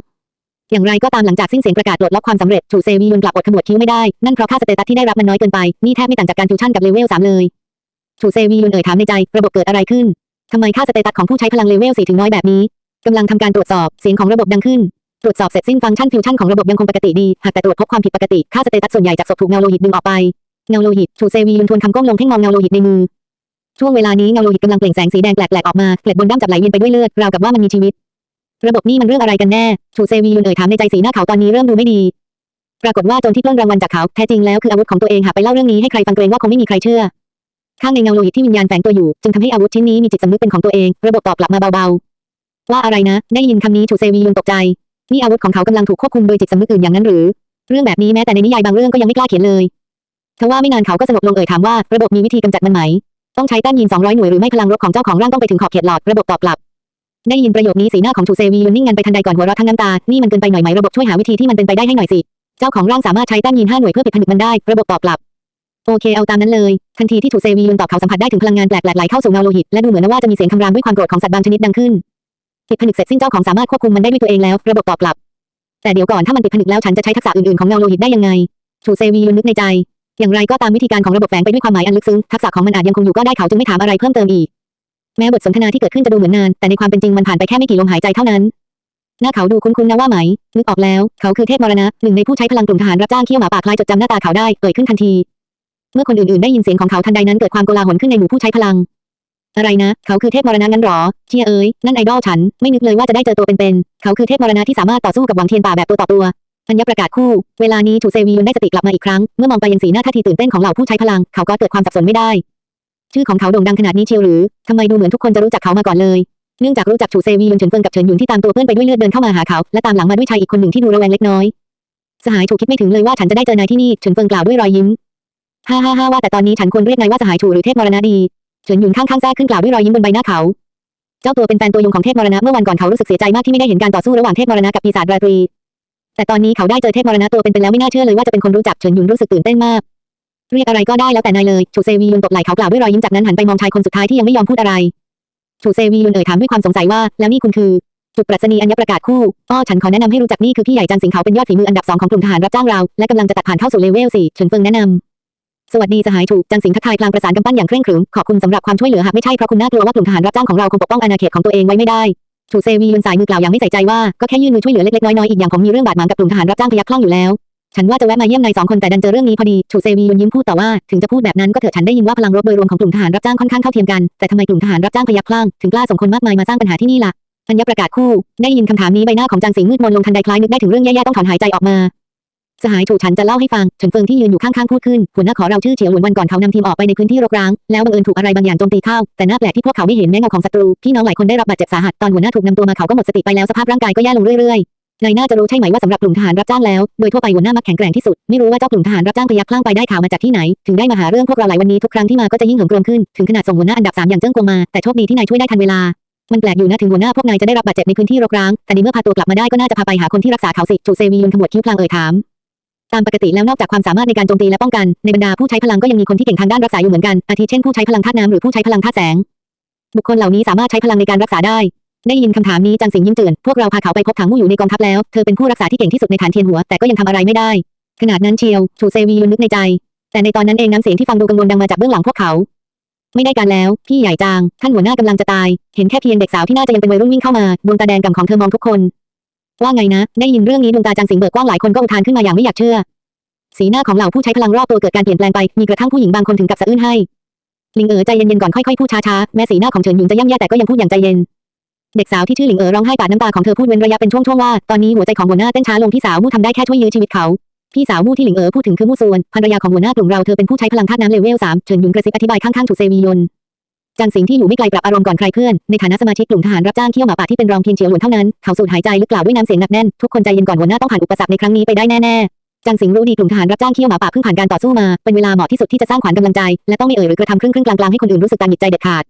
อย่างไรก็ตามหลังจากสิ้นเสียงประกาศปลดล็อกความสำเร็จชูเซวียนกลับอดขมวดคิ้วไม่ได้ นั่นเพราะค่าสเตตัสที่ได้รับมันน้อยเกินไป นี่แทบไม่ต่างจากการฟิวชั่นกับเลเวล3เลย ชูเซวียุนเอ่ยถามในใจ ระบบเกิดอะไรขึ้นทำไมค่าสเตตัสของผู้ใช้พลังเลเวล4ถึงน้อยแบบนี้กำลังทำการตรวจสอบเสียงของระบบดังขึ้น ตรวจสอบเสร็จสิ้นฟังก์ชันฟิวชั่นของระบบยังคงปกติดี หากแต่ตรวจพบความผิดปกติ ค่าสเตตัสส่วนใหญ่จากศพถูกเงาโลหิตดึงออกไปเงาโลหิตชูเซวียุนทวนคำก้มลงเพ่งมองเงาโลหิตในมือช่วงเวลานี้เงาโลหิตกำลังเปล่งแสงสีแดงแปลกๆออกมาเกล็ดบนด้ามจับไหลเวียนไปด้วยเลือดราวกับว่ามันมีชีวิต ระบบนี่มันเรื่องอะไรกันแน่ชูเซวียุนเอ่ยถามในใจสีหน้าเขาตอนนี้เริ่มดูไม่ดี ปรากฏว่าจนที่ปล้นรางวัลจากเขาแท้จริงแล้วคืออาวุธของตัวเองหากไปเล่าเรื่องนี้ให้ใครฟังเกรงว่าคงไม่มีใครเชื่อ ข้างในเงาโลหิตที่วิญญาณแฝงตัวอยู่ จึงทำให้อาวุธชิ้นนี้มีจิตสำนึกเป็นของตัวเอง ระบบตอบกลับมาเบาๆ ว่าอะไรนะ ได้ยินคำนี้ชูเซวียุนตกใจ นี่อาวุธของเขากำลังถูกควบคุมโดยจิตสำนึกอื่นอย่างนั้นหรือ เรื่องแบบนี้แม้แต่ในนิยายบางเรื่องก็ยังไม่กล้าเขียนเลยทว่าไม่นานเขาก็สงบลงเอ่ยถามว่าระบบมีวิธีกำจัดมันไหม ต้องใช้แต้มยิง200หน่วยหรือไม่พลังรบของเจ้าของร่างต้องไปถึงขอบเขตหลอดระบบตอบกลับได้ยินประโยคนี้สีหน้าของชูเซวียุนนิ่งงันไปทันใดก่อนหัวเราะทั้งน้ำตา นี่มันเกินไปหน่อยไหมระบบช่วยหาวิธีที่มันเป็นไปได้ให้หน่อยสิ เจ้าของร่างสามารถใช้แต้มยิง5หน่วยเพื่อปิดผนึกมันได้ ระบบตอบกลับ โอเคเอาตามนั้นเลย ทันทีที่ชูเซวียุนตอบเขาสัมผัสได้ถึงพลังงานแปลกๆไหลเข้าสู่เงาโลหิตและดูเหมือนว่าจะมีเสียงคำรามด้วยความโกรธของสัตว์บางชนิดดังขึ้นปิดผนึกเสร็จสิ้นเจ้าของสามารถควบคุมมันได้ด้วยตัวเองแล้ว ระบบตอบกลับ แต่เดี๋ยวก่อนถ้ามันปิดผนึกแล้วฉันจะใช้ทักษะอื่นๆของเงาโลหิตได้ยังไงชูเซวียุนนึกในใจ อย่างไรก็ตามวิธีการของระบบแฝงไปด้วยความหมายอันลึกซึ้งทักษะของมันอาจยังคงอยู่ก็ได้เขาจึงไม่ถามอะไรเพิ่มเติมอีกแม้บทสนทนาที่เกิดขึ้นจะดูเหมือนนาน แต่ในความเป็นจริงมันผ่านไปแค่ไม่กี่ลมหายใจเท่านั้นหน้าเขาดูคุ้นๆนะว่าไหม นึกออกแล้ว เขาคือเทพมรณะ หนึ่งในผู้ใช้พลังกลุ่มทหารรับจ้างเขี้ยวหมาป่าคล้ายจดจำหน้าตาเขาได้ เอ่ยขึ้นทันที เมื่อคนอื่นๆได้ยินเสียงของเขาทันใดนั้นเกิดความโกลาหลขึ้นในหมู่ผู้ใช้พลัง อะไรนะ เขาคือเทพมรณะงั้นหรอ เชียเอ๋ยนั่นไอดอลฉัน ไม่นึกเลยว่าจะได้เจอตัวเป็นๆ เขาคือเทพมรณะที่สามารถต่อสู้กับหวังเทียนป่าแบบตัวต่อตัวอัญญประกาศคู่ เวลานี้ชูเซวียุนได้สติกลับมาอีกครั้ง เมื่อมองไปยังสีหน้าท่าทีตื่นเต้นของเหล่าผู้ใช้พลัง เขาก็เกิดความสับสนไม่ได้ ชื่อของเขาโด่งดังขนาดนี้เชียวหรือทำไมดูเหมือนทุกคนจะรู้จักเขามาก่อนเลย เนื่องจากรู้จักชูเซวียุนเฉินเฟิงกับเฉินหยุนที่ตามตัวเพื่อนไปด้วยเลือดเดินเข้ามาหาเขา และตามหลังมาด้วยชายอีกคนหนึ่งที่ดูระแวงเล็กน้อย สหายชูคิดไม่ถึงเลยว่าฉันจะได้เจอนายที่นี่ เฉินเฟิงกล่าวด้วยรอยยิ้ม ฮ่าฮ่าฮ่าว่าแต่ตอนนี้ฉันควรเรียกนายว่าสหายชูหรือเทพมรณะดีเฉินหยุนข้างๆแท้ขึ้นกล่าวด้วยรอยยิ้มบนใบหน้าเขา เจ้าตัวเป็นแฟนตัวยงของเทพมรณะเมื่อวันก่อนเขารู้สึกเสียใจมากที่ไม่ได้เห็นการต่อสู้ระหว่างเทพมรณะกับปีศาจราตรี แต่ตอนนี้เขาได้เจอเทพมรณะตัวเป็นๆแล้วไม่น่าเชื่อเลยว่าจะเป็นคนรู้จักเฉินหยุนรู้สึกตื่นเต้นมาก เรียกอะไรก็ได้แล้วแต่นายเลยชูเซวียุนตบไหล่เขากล่าวด้วยรอยยิ้มจากนั้นหันไปมองชายคนสุดท้ายที่ยังไม่ยอมพูดอะไรชูเซวียุนเอ่ยถามด้วยความสงสัยว่าแล้วนี่คุณคือจุดปรัชนีอัญญประกาศคู่อ้อฉันขอแนะนำให้รู้จักนี่คือพี่ใหญ่จันสิงเขาเป็นยอดฝีมืออันดับสองของกลุ่มทหารรับจ้างเรา และกำลังจะตัดผ่านเข้าสู่เลเวลสี่เฉินเฟิงแนะนำ สวัสดีสหายถูกจันสิงทักทายพลางประสานกำปั้นอย่างเคร่งขรึมขอบคุณสำหรับความช่วยเหลือหากไม่ใช่เพราะคุณน่ากลัวว่ากลุ่มทหารรับจ้างของเราคงปกป้องอาณาเขตของตัวเองไว้ไม่ได้ชูเซวียุนสายมือกล่าวอย่างไม่ใส่ใจว่าก็แค่ยื่นมือช่วยเหลือเล็กๆน้อยๆอีกอย่างผมมีเรื่องบาดหมางกับกลุ่มทหารรับจ้างพยัคฆ์คลั่งอยู่แล้ว ฉันว่าจะแวะมาเยี่ยมนายสองคนแต่ดันเจอเรื่องนี้พอดีชูเซวียุนยิ้มพูดต่อว่าถึงจะพูดแบบนั้นก็เถอะฉันได้ยินว่าพลังรบโดยรวมของกลุ่มทหารรับจ้างค่อนข้างเท่าเทียมกันแต่ทำไมกลุ่มทหารรับจ้างพยัคฆ์คลั่งถึงกล้าส่งคนมากมายมาสร้างปัญหาที่นี่ล่ะอัญญประกาศคู่ ได้ยินคำถามนี้ใบหน้าของจางสิงมืดมนลงทันใดคล้ายนึกได้ถึงเรื่องแย่ๆต้องถอนหายใจออกมา สหายถูฉันจะเล่าให้ฟังเฉินเฟิงที่ยืนอยู่ข้างๆพูดขึ้นหัวหน้าขอเราชื่อเฉียวหวนวันก่อนเขานำทีมออกไปในพื้นที่รกร้าง แล้วบังเอิญถูกอะไรบางอย่างโจมตีเข้า แต่น่าแปลกที่พวกเขาไม่เห็นแม้เงาของศัตรูพี่น้องหลายคนได้รับบาดเจ็บสาหัสตอนหัวหน้าถูกนำตัวมาเขาก็หมดสติไปแล้วสภาพร่างกายก็แย่ลงเรื่อยนายน่าจะรู้ใช่ไหมว่าสำหรับกลุ่มทหารรับจ้างแล้วโดยทั่วไปหัวหน้ามักแข็งแกร่งที่สุดไม่รู้ว่าเจ้ากลุ่มทหารรับจ้างพยักคลั่งไปได้ข่าวมาจากที่ไหนถึงได้มาหาเรื่องพวกเราหลายวันนี้ทุกครั้งที่มาก็จะยิ่งเหิมเกริมขึ้นถึงขนาดส่งหัวหน้าอันดับสามอย่างเจิ้งกงมาแต่โชคดีที่นายช่วยได้ทันเวลามันแปลกอยู่นะถึงหัวหน้าพวกนายจะได้รับบาดเจ็บในพื้นที่รกร้าง แต่ในเมื่อพาตัวกลับมาได้ก็น่าจะพาไปหาคนที่รักษาเขาสิจูเซวียุนขมวดคิ้วพลางเอ่ยถาม ตามปกติแล้วนอกจากความสามารถในการโจมตีและป้องกัน ในบรรดาผู้ใช้พลังก็ยังมีคนที่เก่งทางด้านรักษาอยู่เหมือนกัน อาทิเช่นผู้ใช้พลังธาตุน้ำหรือผู้ใช้พลังธาตุแสง บุคคลเหล่านี้สามารถใช้พลังในการรักษาได้ ได้ยินคำถามนี้จังสิงยิ้มเตือน พวกเราพาเขาไปพบถังมู่อยู่ในกองทัพแล้ว เธอเป็นผู้รักษาที่เก่งที่สุดในฐานเทียนหัว แต่ก็ยังทำอะไรไม่ได้ ขนาดนั้นเชียว ชูเซวียุนนึกในใจ แต่ในตอนนั้นเองน้ำเสียงที่ฟังดูกังวลดังมาจากเบื้องหลังพวกเขา ไม่ได้การแล้ว พี่ใหญ่จาง ท่านหัวหน้ากำลังจะตาย เห็นแค่เพียงเด็กสาวที่น่าจะยังเป็นวัยรุ่นวิ่งเข้ามาดวงตาแดงก่ำของเธอมองทุกคน ว่าไงนะ ได้ยินเรื่องนี้ดวงตาจางสิงเบิกกว้างหลายคนก็อุทานขึ้นมาอย่างไม่อยากเชื่อ สีหน้าของเหล่าผู้ใช้พลังรอบตัวเกิดการเปลี่ยนแปลงไป มีกระทั่งผู้หญิงบางคนถึงกับสะอื้นให้ ลิงเอ๋อใจเย็นๆก่อนค่อยๆพูดช้าๆ แม้สีหน้าของเฉินหยุนจะย่ำแย่แต่ก็ยังพูดอย่างใจเย็น เด็กสาวที่ชื่อหลิงเอ๋อร้องไห้ปาดน้ำตาของเธอพูดเว้นระยะเป็นช่วงๆว่า ตอนนี้หัวใจของหัวหน้าเต้นช้าลงพี่สาวมู่ทำได้แค่ช่วยยื้อชีวิตเขา พี่สาวมู่ที่หลิงเอ๋อพูดถึงคือมู่ซวนภรรยาของหัวหน้า กลุ่มเราเธอเป็นผู้ใช้พลังธาตุน้ำเลเวลสามเฉินหยุนกระซิบอธิบายข้างๆถูเซวียน จังสิงที่อยู่ไม่ไกลปรับอารมณ์ก่อนใครเพื่อน ในฐานะสมาชิกกลุ่มทหารรับจ้างเขี้ยวหมาป่าที่เป็นรองเพียงเฉียวหลวนเท่านั้น เขาสูดหายใจลึกกล่าวด้วยน้ำเสียงหนักแน่น ทุกคนใจเย็นก่อนหัวหน้าต้องผ่านอุปสรรคในครั้งนี้ไปได้แน่ๆจังสิงรู้ดีกลุ่มทหารรับจ้างเขี้ยวหมาป่าเพิ่งผ่านการต่อสู้มา เป็นเวลาเหมาะที่สุดที่จะสร้างขวัญกำลังใจ และต้องไม่เอ่ยหรือกระทำครึ่งครึ่งกลางๆให้คนอื่นรู้สึกตาหงิดใจเด็ดขาด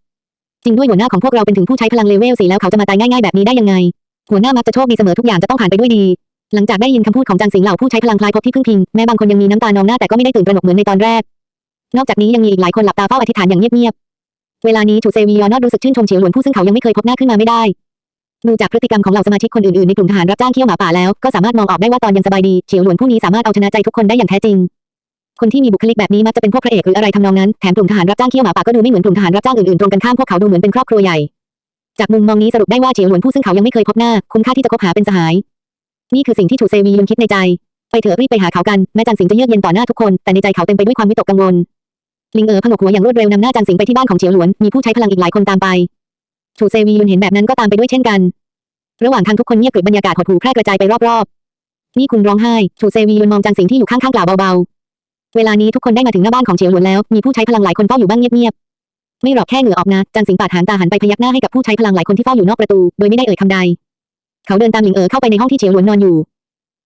จริงด้วยหัวหน้าของพวกเราเป็นถึงผู้ใช้พลังเลเวลสีแล้วเขาจะมาตายง่ายๆแบบนี้ได้ยังไง หัวหน้ามักจะโชคดีเสมอทุกอย่างจะต้องผ่านไปด้วยดี หลังจากได้ยินคำพูดของจังสิงเหล่าผู้ใช้พลังคลายพบที่พึ่งพิงแม้บางคนยังมีน้ำตานองหน้าแต่ก็ไม่ได้ตื่นตระหนกเหมือนในตอนแรกนอกจากนี้ยังมีอีกหลายคนหลับตาเฝ้าอธิษฐานอย่างเงียบ เวลานี้ถูเซวียอนอดรู้สึกชื่นชมเฉียวหลวนผู้ซึ่งเขายังไม่เคยพบหน้าขึ้นมาไม่ได้ดูจากพฤติกรรมของเหล่าสมาชิกคนอื่นๆในกลุ่มทหารรับจ้างเขี้ยวหมาป่าแล้วก็สามารถมองออกได้ว่าตอนยังสบายดีเฉียวหลวนผู้นี้สามารถเอาชนะใจทุกคนได้อย่างแท้จริง คนที่มีบุคลิกแบบนี้มักจะเป็นพวกพระเอกหรืออะไรทำนองนั้นแถมกลุ่มทหารรับจ้างเขี้ยวหมาป่าก็ดูไม่เหมือนกลุ่มทหารรับจ้างอื่นๆตรงกันข้ามพวกเขาดูเหมือนเป็นครอบครัวใหญ่จากมุมมองนี้สรุปได้ว่าเฉียวหลวนผู้ซึ่งเขายังไม่เคยพบหน้าคุ้มค่าที่จะคบหาเป็นสหาย นี่คือสิ่งที่ถูเซวียุนคิดในใจ ไปเถอะรีบไปหาเขากันแม้จันสิงจะเยือกเย็นต่อหน้าทุกคนแต่ในใจเขาเต็มไปด้วยความวิตกกังวล ลิงเอ๋อผงกหัวอย่างรวดเร็วนำหน้าจันสิงไปที่บ้านของเฉียวหลวน มีผู้ใช้พลังอีกหลายคนตามไป ถูเซวียุนเห็นแบบนั้นก็ตามไปด้วยเช่นกัน ระหว่างทางทุกคนเงียบกริบบรรยากาศหดหู่แพร่กระจายไปรอบๆ นี่คุณร้องไห้ ถูเซวียุนมองจันสิงที่อยู่ข้างๆกล่าวเบาๆ เวลานี้ทุกคนได้มาถึงหน้าบ้านของเฉียวหลวนแล้ว มีผู้ใช้พลังหลายคนเฝ้าอยู่บ้างเงียบๆ ไม่หรอกแค่เหงื่อออกนะจันสิงปาดหางตาหันไปพยักหน้าให้กับผู้ใช้พลังหลายคนที่เฝ้าอยู่นอกประตู โดยไม่ได้เอ่ยคำใด เขาเดินตามหลิงเอ๋อเข้าไปในห้องที่เฉียวหลวนนอนอยู่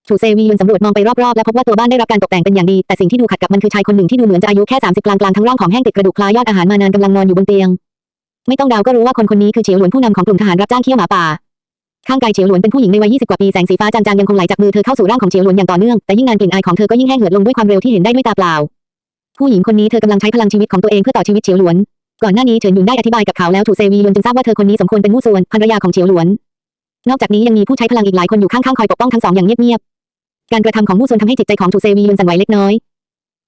ถูเซวียุนสำรวจมองไปรอบๆและพบว่าตัวบ้านได้รับการตกแต่งเป็นอย่างดี แต่สิ่งที่ดูขัดกับมันคือชายคนหนึ่งที่ดูเหมือนจะอายุแค่30กลางๆทั้งร่างของแห้งติดกระดูกคล้ายยอดอาหารมานานกำลังนอนอยู่บนเตียง ไม่ต้องเดาก็รู้ว่าคนคนนี้คือเฉียวหลวนผู้นำของกลุ่มทหารรับจ้างเขี้ยวหมาป่าข้างกายเฉียวหลวนเป็นผู้หญิงในวัย20กว่าปีแสงสีฟ้าจางๆยังคงไหลจากมือเธอเข้าสู่ร่างของเฉียวหลวนอย่างต่อเนื่องแต่ยิ่งนานกลิ่นอายของเธอก็ยิ่งแห้งเหือดลงด้วยความเร็วที่เห็นได้ด้วยตาเปล่า ผู้หญิงคนนี้เธอกำลังใช้พลังชีวิตของตัวเองเพื่อต่อชีวิตเฉียวหลวน ก่อนหน้านี้เฉินหยุนได้อธิบายกับเขาแล้วถูเซวียุนจึงทราบว่าเธอคนนี้สมควรเป็นมู่ส่วนภรรยาของเฉียวหลวน นอกจากนี้ยังมีผู้ใช้พลังอีกหลายคนอยู่ข้างๆคอยปกป้องทั้งสองอย่างเงียบ การกระทำของมู่ส่วนทำให้จิตใจของถูเซวียุนสั่นไหวเล็กน้อย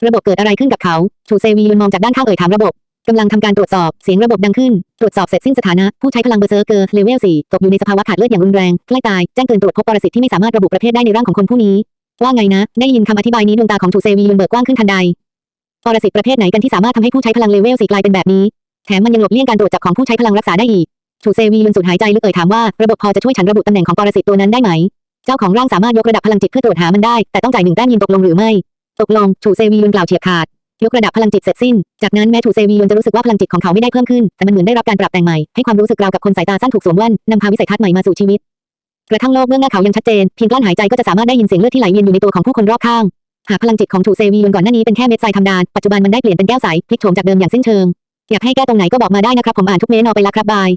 ระบบเกิดอะไรขึ้นกับเขา ถูเซวียุนมองจากด้านข้างเอ่ยถามระบบกำลังทำการตรวจสอบ เสียงระบบดังขึ้น ตรวจสอบเสร็จสิ้นสถานะ ผู้ใช้พลังเบอร์เซอร์เกอร์เลเวล4ตกอยู่ในสภาวะขาดเลือดอย่างรุนแรง ใกล้ตาย แจ้งเตือนตรวจพบปรสิตที่ไม่สามารถระบุประเภทได้ในร่างของคนผู้นี้ ว่าไงนะ ได้ยินคำอธิบายนี้ดวงตาของถูเซวียุนเบิกกว้างขึ้นทันใด ปรสิตประเภทไหนกันที่สามารถทำให้ผู้ใช้พลังเลเวล4กลายเป็นแบบนี้ แถมมันยังหลบเลี่ยงการตรวจจับของผู้ใช้พลังรักษาได้อีก ถูเซวียุนสูดหายใจลึกเอ่ยถามว่าระบบพอจะช่วยฉันระบุตำแหน่งของปรสิตตัวนั้นได้ไหม เจ้าของร่างสามารถยกระดับพลังจิตเพื่อตรวจหามันได้ แต่ต้องจ่ายหนึ่งแต้มยินตกลงหรือไม่ ตกลงถูเซวียุนกล่าวเฉียบขาด ยกระดับพลังจิตเสร็จสิ้น จากนั้นแม้ถูเซวียุนจะรู้สึกว่าพลังจิตของเขาไม่ได้เพิ่มขึ้น แต่มันเหมือนได้รับการปรับแต่งใหม่ ให้ความรู้สึกราวกับคนสายตาสั้นถูกสวมแว่นนำพาวิสัยทัศน์ใหม่มาสู่ชีวิต กระทั่งโลกเบื้องหน้าเขายังชัดเจน เพียงกลั้นหายใจก็จะสามารถได้ยินเสียงเลือดที่ไหลเวียนอยู่ในตัวของผู้คนรอบข้าง หากพลังจิตของถูเซวียุนก่อนหน้านี้เป็นแค่เม็ดทรายธรรมดา ปัจจุบันมันได้เปลี่ยนเป็นแก้วใสพลิกโฉมจากเดิมอย่างสิ้นเชิงอยากให้แก้ตรงไหนก็บอกมาได้นะครับผมอ่านทุกเมนอไปล้วครับบาย